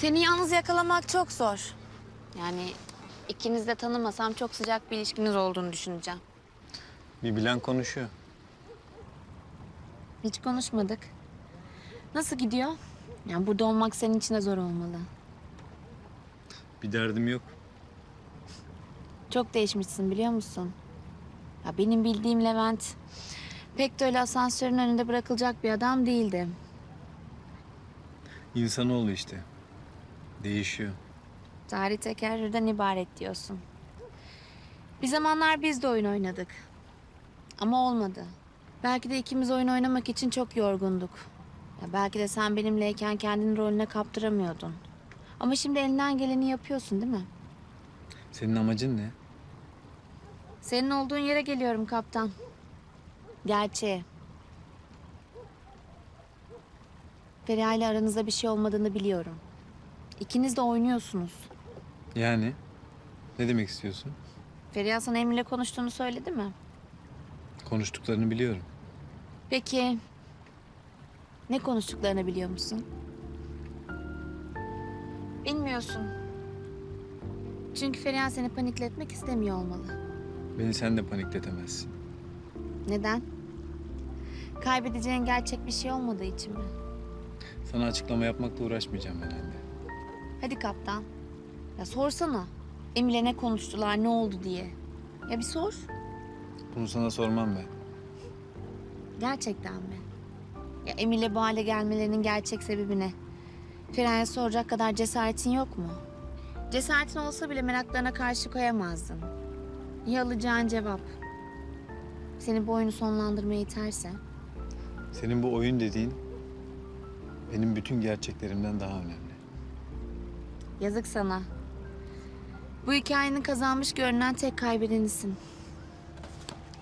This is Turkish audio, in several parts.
Seni yalnız yakalamak çok zor. Yani ikiniz de tanımasam çok sıcak bir ilişkiniz olduğunu düşüneceğim. Bir bilen konuşuyor. Hiç konuşmadık. Nasıl gidiyor? Yani burada olmak senin için de zor olmalı. Bir derdim yok. Çok değişmişsin biliyor musun? Ya benim bildiğim Levent pek de öyle asansörün önünde bırakılacak bir adam değildi. İnsanoğlu işte. Değişiyor. Tarih tekerrürden ibaret diyorsun. Bir zamanlar biz de oyun oynadık. Ama olmadı. Belki de ikimiz oyun oynamak için çok yorgunduk. Ya belki de sen benimleyken kendini rolüne kaptıramıyordun. Ama şimdi elinden geleni yapıyorsun değil mi? Senin amacın ne? Senin olduğun yere geliyorum kaptan. Gerçeğe. Feriha ile aranızda bir şey olmadığını biliyorum. İkiniz de oynuyorsunuz. Yani? Ne demek istiyorsun? Feriha sana Emir'le konuştuğunu söyledi mi? Konuştuklarını biliyorum. Peki ne konuştuklarını biliyor musun? Bilmiyorsun. Çünkü Feriha seni panikletmek istemiyor olmalı. Beni sen de panikletemezsin. Neden? Kaybedeceğin gerçek bir şey olmadığı için mi? Sana açıklama yapmakla uğraşmayacağım ben anne. Hadi kaptan. Ya sorsana. Emir'le ne konuştular, ne oldu diye. Ya bir sor. Bunu sana sormam ben. Gerçekten mi? Ya Emir'le bu hale gelmelerinin gerçek sebebi ne? Ferah'a soracak kadar cesaretin yok mu? Cesaretin olsa bile meraklarına karşı koyamazdın. Ya alacağın cevap? Seni bu oyunu sonlandırmaya iterse? Senin bu oyun dediğin benim bütün gerçeklerimden daha önemli. Yazık sana. Bu hikayenin kazanmış görünen tek kaybedenisin.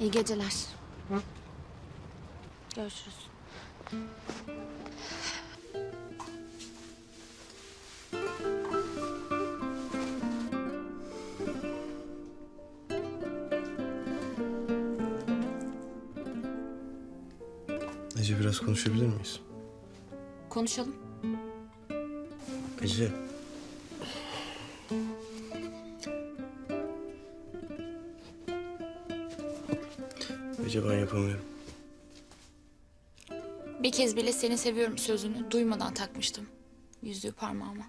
İyi geceler. Görüşürüz. Ece biraz konuşabilir miyiz? Konuşalım. Ece. Ece ben yapamıyorum. Bir kez bile seni seviyorum sözünü duymadan takmıştım yüzüğü parmağıma.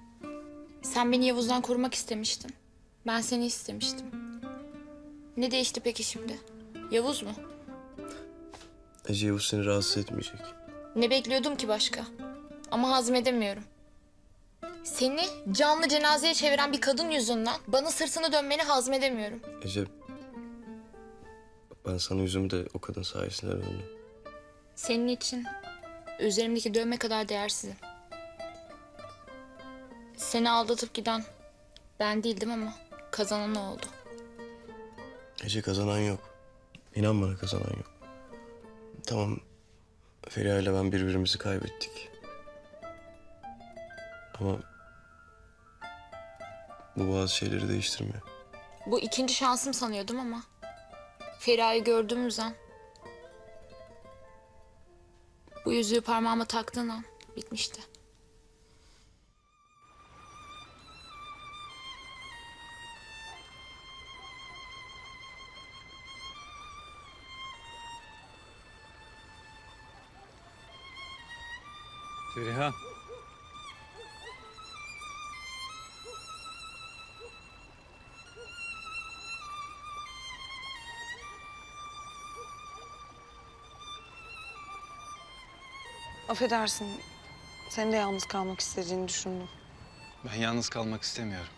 Sen beni Yavuz'dan korumak istemiştin. Ben seni istemiştim. Ne değişti peki şimdi? Yavuz mu? Ece Yavuz seni rahatsız etmeyecek. Ne bekliyordum ki başka? Ama hazmedemiyorum. Seni canlı cenazeye çeviren bir kadın yüzünden bana sırtını dönmeni hazmedemiyorum. Ece... Ben sana yüzümü de o kadın sayesinde döndüm. Senin için üzerimdeki dövme kadar değersizim. Seni aldatıp giden ben değildim ama kazanan o oldu. Ece kazanan yok. İnan bana kazanan yok. Tamam. Feriha ile ben birbirimizi kaybettik. Ama... Bu bazı şeyleri değiştirmiyor. Bu ikinci şansım sanıyordum ama Feriha'yı gördüğümüz an bu yüzüğü parmağıma taktığın an bitmişti. Feriha. Affedersin. Sen de yalnız kalmak istediğini düşündüm. Ben yalnız kalmak istemiyorum.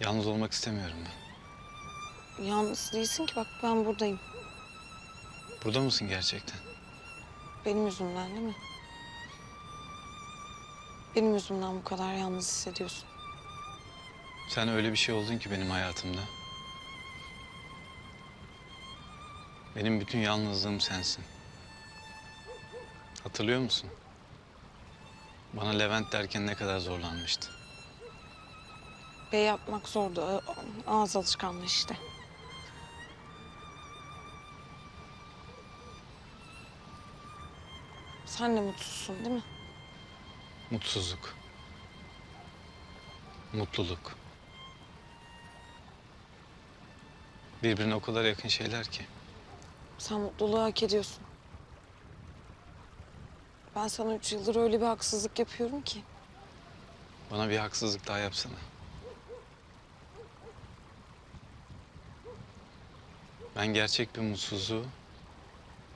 Yalnız olmak istemiyorum ben. Yalnız değilsin ki bak ben buradayım. Burada mısın gerçekten? Benim yüzümden değil mi? Benim yüzümden bu kadar yalnız hissediyorsun. Sen öyle bir şey oldun ki benim hayatımda. Benim bütün yalnızlığım sensin. Hatırlıyor musun? Bana Levent derken ne kadar zorlanmıştı. Bey yapmak zordu. Ağız alışkanlığı işte. Sen de mutsuzsun değil mi? mutsuzluk, mutluluk. Birbirine o kadar yakın şeyler ki. Sen mutluluğu hak ediyorsun. Ben sana üç yıldır öyle bir haksızlık yapıyorum ki. Bana bir haksızlık daha yapsana. Ben gerçek bir mutsuzluğu,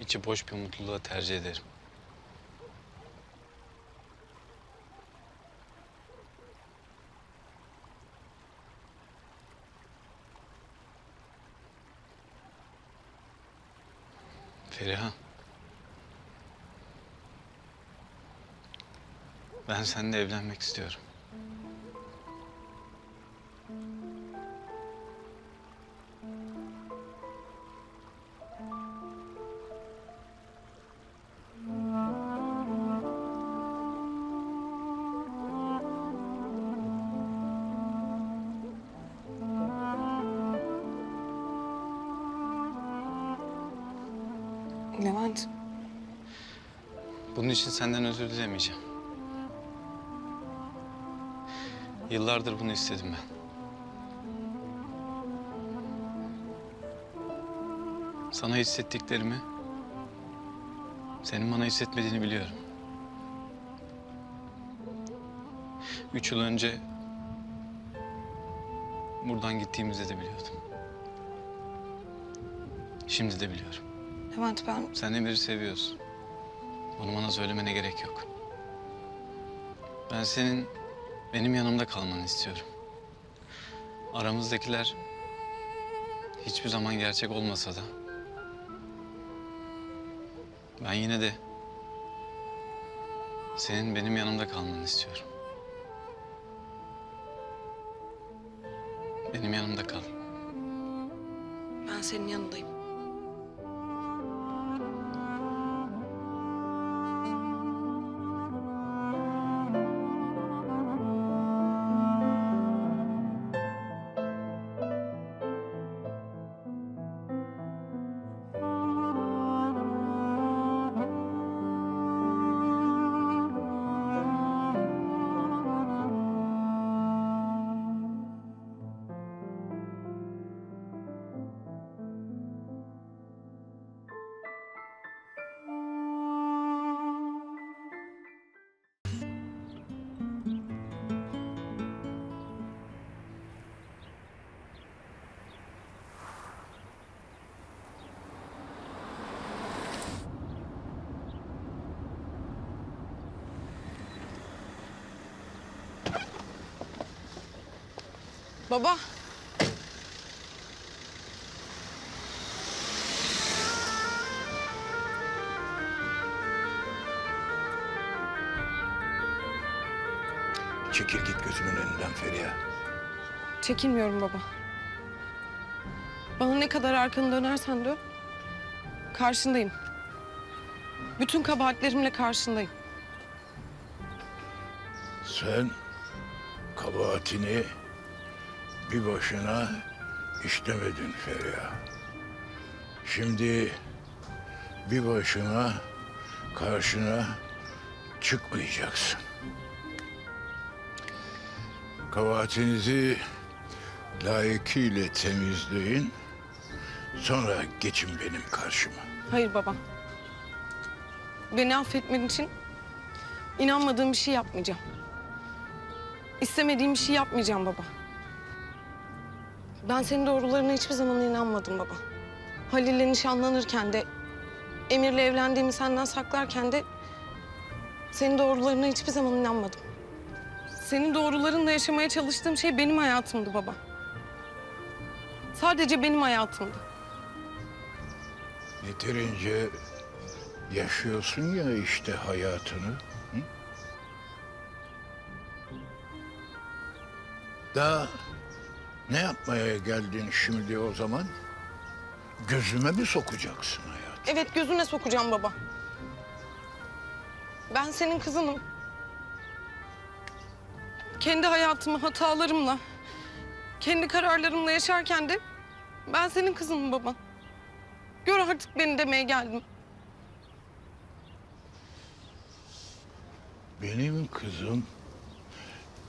içi boş bir mutluluğa tercih ederim. Feriha. Ben seninle evlenmek istiyorum. Senden özür dilemeyeceğim. Yıllardır bunu istedim ben. Sana hissettiklerimi senin bana hissetmediğini biliyorum. Üç yıl önce buradan gittiğimizde de biliyordum. Şimdi de biliyorum. Levent ben Sen Emir'i seviyorsun. Bunu bana söylemene gerek yok. Ben senin benim yanımda kalmanı istiyorum. Aramızdakiler hiçbir zaman gerçek olmasa da ben yine de senin benim yanımda kalmanı istiyorum. Benim yanımda kal. ben senin yanındayım. Baba. Çekil git gözümün önünden Feriha. Çekinmiyorum baba. Bana ne kadar arkanı dönersen dön. Karşındayım. Bütün kabahatlerimle karşındayım. Sen kabahatini bir başına işlemedin Feriha. Şimdi bir başına karşına çıkmayacaksın. Kabahatinizi layıkıyla temizleyin. Sonra geçin benim karşıma. Hayır baba. Beni affetmen için inanmadığım bir şey yapmayacağım. İstemediğim bir şey yapmayacağım baba. Ben senin doğrularına hiçbir zaman inanmadım baba. Halil'le nişanlanırken de, Emir'le evlendiğimi senden saklarken de senin doğrularına hiçbir zaman inanmadım. Senin doğrularınla yaşamaya çalıştığım şey benim hayatımdı baba. Sadece benim hayatımdı. Yeterince yaşıyorsun ya işte hayatını. Hı? Daha ne yapmaya geldin şimdi o zaman? Gözüme mi sokacaksın hayat? Evet gözüne sokacağım baba. Ben senin kızınım. Kendi hayatımı hatalarımla, kendi kararlarımla yaşarken de ben senin kızınım baba. Gör artık beni demeye geldim. Benim kızım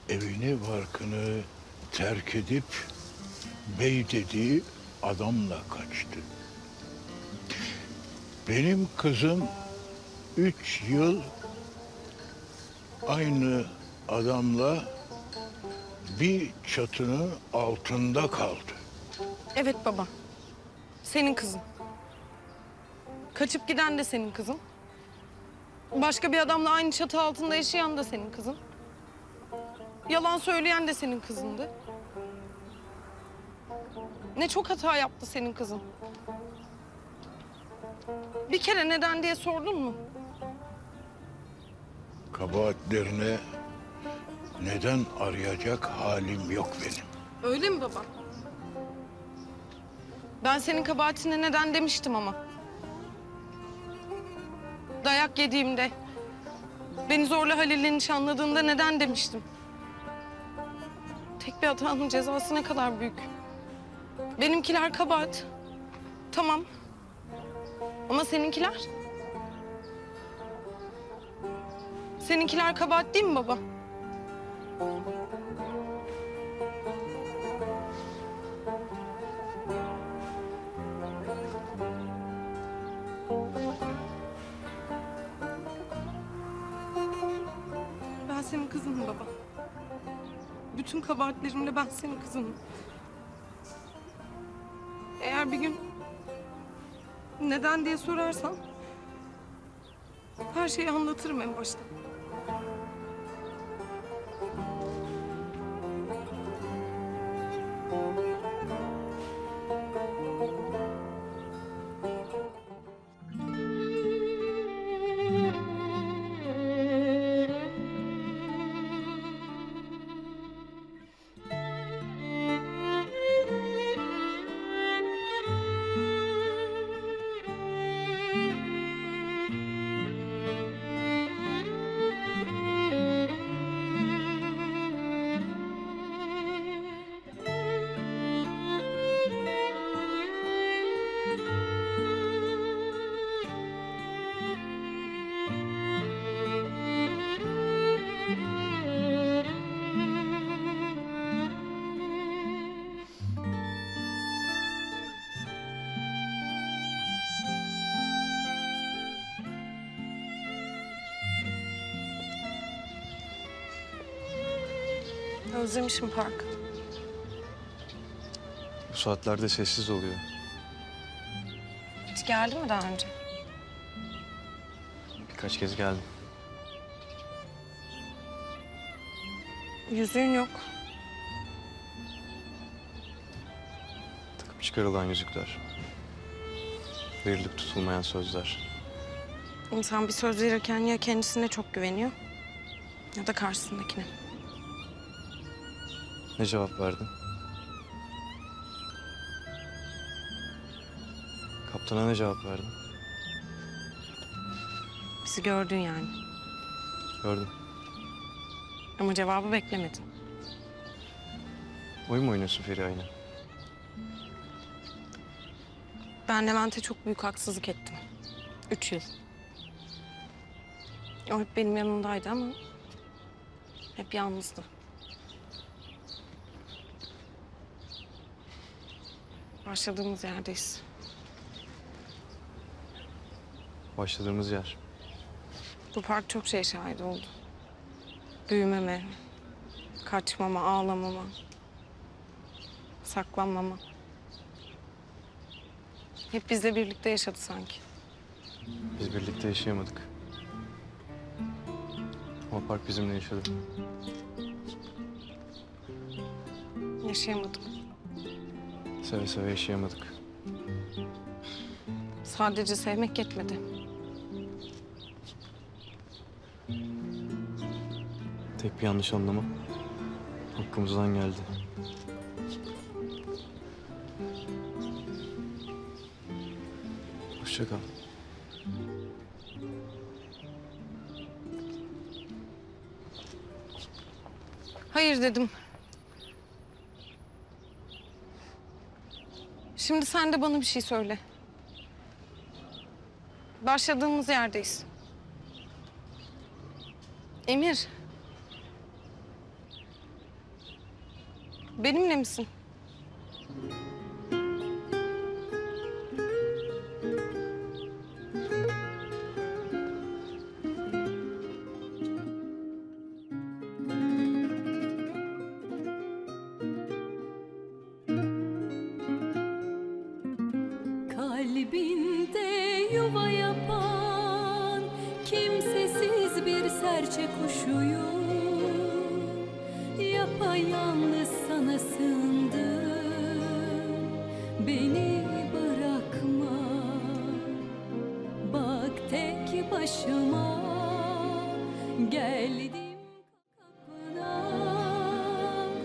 evini barkını terk edip bey dediği adamla kaçtı. Benim kızım üç yıl aynı adamla bir çatının altında kaldı. Evet baba. Senin kızın. Kaçıp giden de senin kızın. Başka bir adamla aynı çatı altında yaşayan da senin kızın. Yalan söyleyen de senin kızındı. Ne çok hata yaptı senin kızın. Bir kere neden diye sordun mu? Kabahatlerine neden arayacak halim yok benim. Öyle mi baba? Ben senin kabahatine neden demiştim ama. Dayak yediğimde, beni zorla Halil'le nişanladığında neden demiştim. Tek bir hatanın cezası ne kadar büyük. Benimkiler kabahat. Tamam. Ama seninkiler? Seninkiler kabahat değil mi baba? Ben senin kızınım baba. Bütün kabahatlerimle ben senin kızınım. Bir gün neden diye sorarsan her şeyi anlatırım en başta. Özlemişim park. Bu saatlerde sessiz oluyor. Hiç geldi mi daha önce? Birkaç kez geldim. Yüzüğün yok. Takıp çıkarılan yüzükler. Verilip tutulmayan sözler. İnsan bir söz verirken ya kendisine çok güveniyor ya da karşısındakine. Ne cevap verdin? Kaptana ne cevap verdin? Bizi gördün yani. Gördüm. Ama cevabı beklemedin. Oyun mu oynuyorsun Feriha yine? Ben Levent'e çok büyük haksızlık ettim. Üç yıl. O hep benim yanımdaydı ama hep yalnızdı. Başladığımız yerdeyiz. Başladığımız yer. Bu park çok şey şahit oldu. Büyümeme, kaçmama, ağlamama, saklanmama. Hep bizle birlikte yaşadı sanki. Biz birlikte yaşayamadık. Ama park bizimle yaşadı. Yaşayamadık. Seve seve yaşayamadık. Sadece sevmek yetmedi. Tek bir yanlış anlama. Hakkımızdan geldi. Hoşça kal. Hayır dedim. Şimdi sen de bana bir şey söyle. Başladığımız yerdeyiz. Emir. Benimle misin? Beni bırakma. Bak tek başıma. Geldim kapına.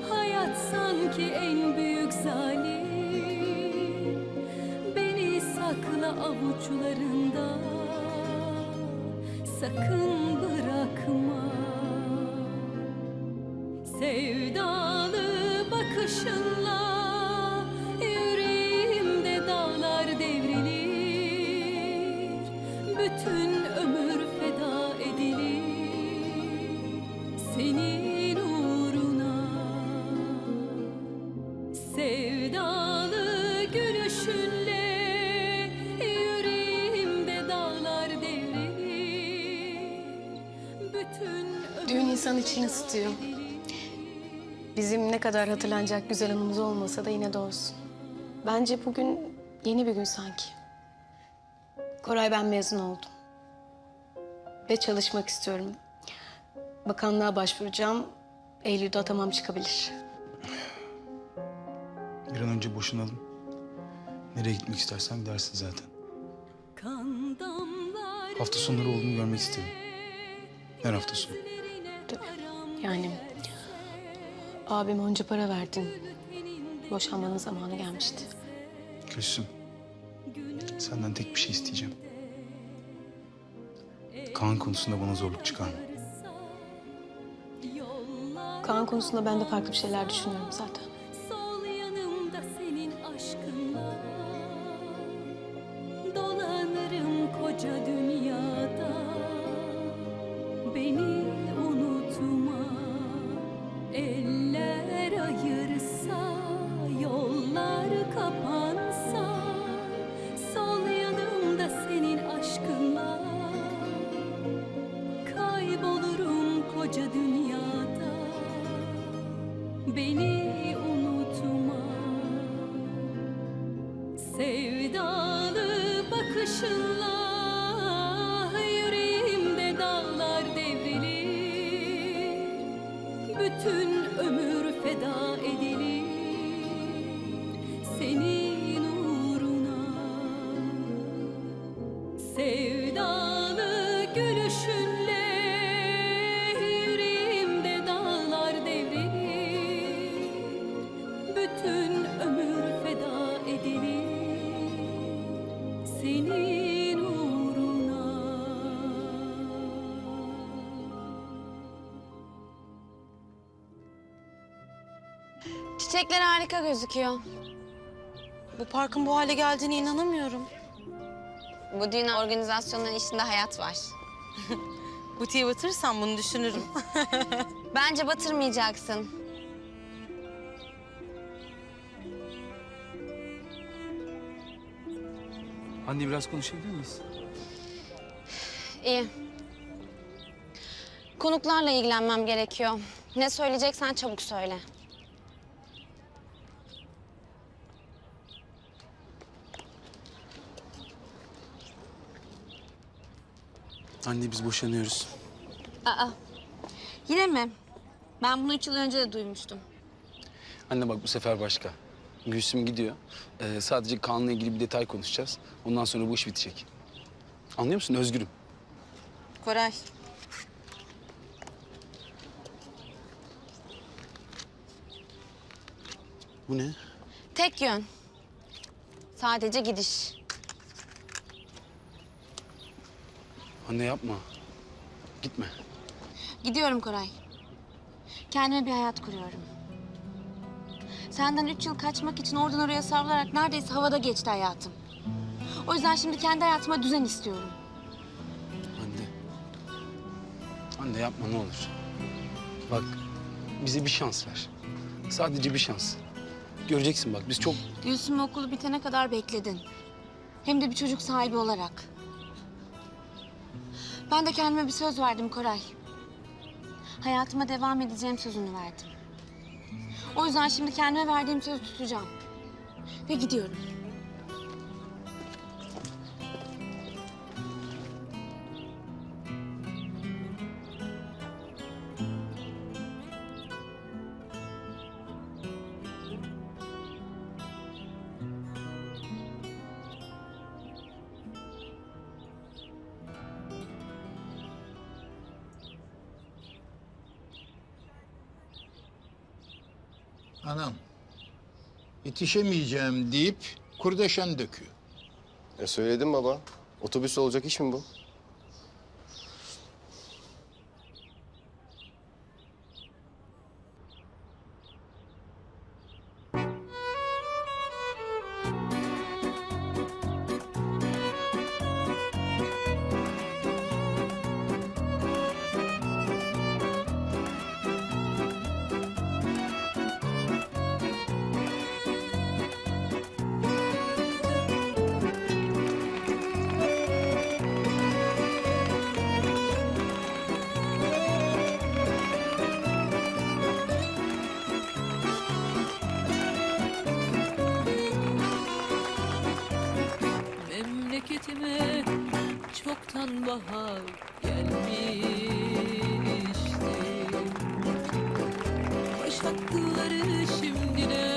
Hayat sanki en büyük zalim. Beni sakla avuçlarında. Sakın insan içini ısıtıyor. Bizim ne kadar hatırlanacak güzel anımız olmasa da yine de olsun. Bence bugün yeni bir gün sanki. Koray ben mezun oldum. Ve çalışmak istiyorum. Bakanlığa başvuracağım. Eylül'de atamam çıkabilir. Bir an önce boşanalım. Nereye gitmek istersen gidersin zaten. Hafta sonları oğlumu görmek istedim. Her hafta sonu. Yani abim onca para verdin. Boşanmanın zamanı gelmişti. Gülsüm. Senden tek bir şey isteyeceğim. Kaan konusunda bana zorluk çıkarma. Kaan konusunda ben de farklı bir şeyler düşünüyorum zaten. veda Çiçekler harika gözüküyor. Bu parkın bu hale geldiğine inanamıyorum. Bu düğün organizasyonunun içinde hayat var. Butiği batırırsam bunu düşünürüm. Bence batırmayacaksın. Anne biraz konuşabilir miyiz? İyi. Konuklarla ilgilenmem gerekiyor. Ne söyleyeceksen çabuk söyle. Anne biz boşanıyoruz. Aa, yine mi? Ben bunu üç yıl önce de duymuştum. Anne bak bu sefer başka. Gülsüm gidiyor. Ee, sadece Kaan'la ilgili bir detay konuşacağız. Ondan sonra bu iş bitecek. Anlıyor musun? Özgürüm. Koray. Bu ne? Tek yön. Sadece gidiş. Anne yapma. Gitme. Gidiyorum Koray. Kendime bir hayat kuruyorum. Senden üç yıl kaçmak için oradan oraya savrularak neredeyse havada geçti hayatım. O yüzden şimdi kendi hayatıma düzen istiyorum. Anne. Hande yapma ne olur. Bak bize bir şans ver. Sadece bir şans. Göreceksin bak biz çok Gülsüm okulu bitene kadar bekledin. Hem de bir çocuk sahibi olarak. Ben de kendime bir söz verdim Koray. Hayatıma devam edeceğim sözünü verdim. O yüzden şimdi kendime verdiğim sözü tutacağım. Ve gidiyorum. Anam yetişemeyeceğim deyip kurdeşen döküyor. E söyledim baba. Otobüs olacak iş mi bu? Memleketime çoktan bahar gelmişti. Başakları şimdiden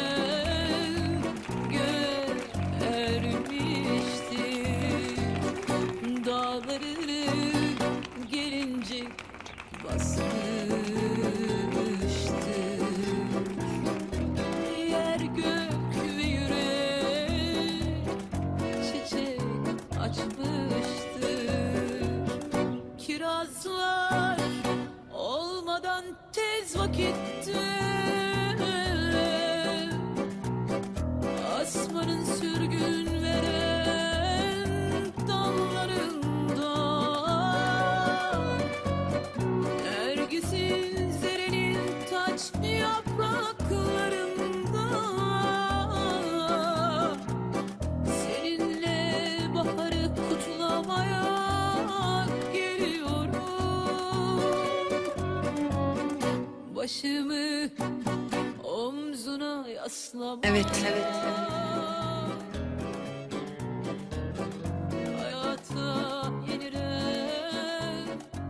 Evet, evet.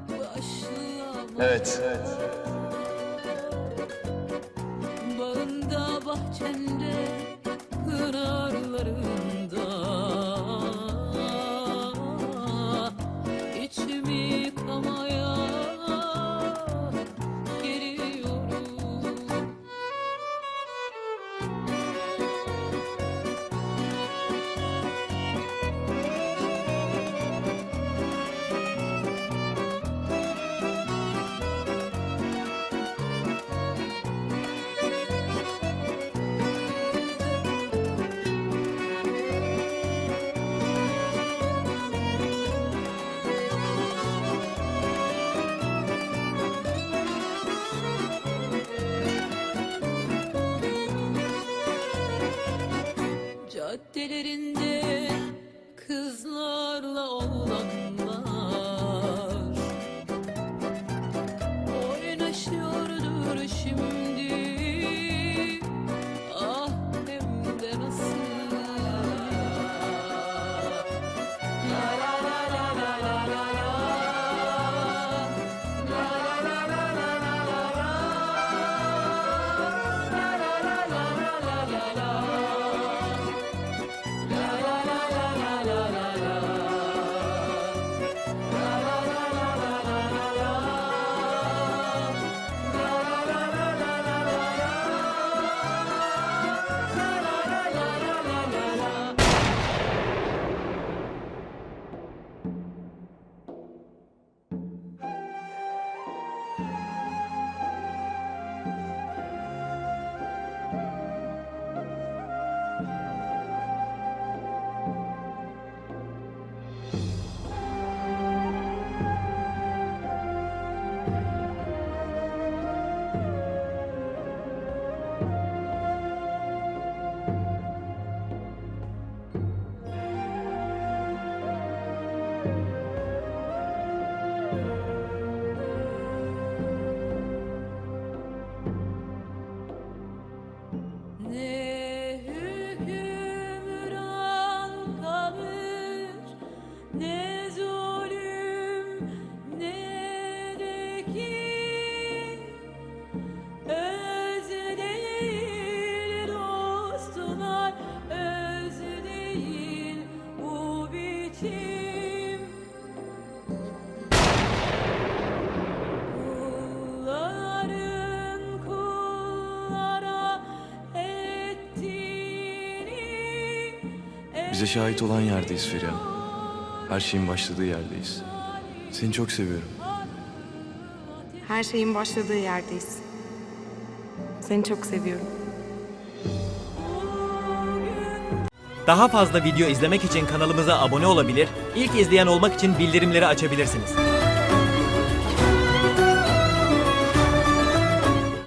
Başlamaya Evet. Bağında bahçende Caddelerinde kızlarla oğlanlar Bize şahit olan yerdeyiz Feriha. Her şeyin başladığı yerdeyiz. Seni çok seviyorum. Her şeyin başladığı yerdeyiz. Seni çok seviyorum. Daha fazla video izlemek için kanalımıza abone olabilir, ilk izleyen olmak için bildirimleri açabilirsiniz.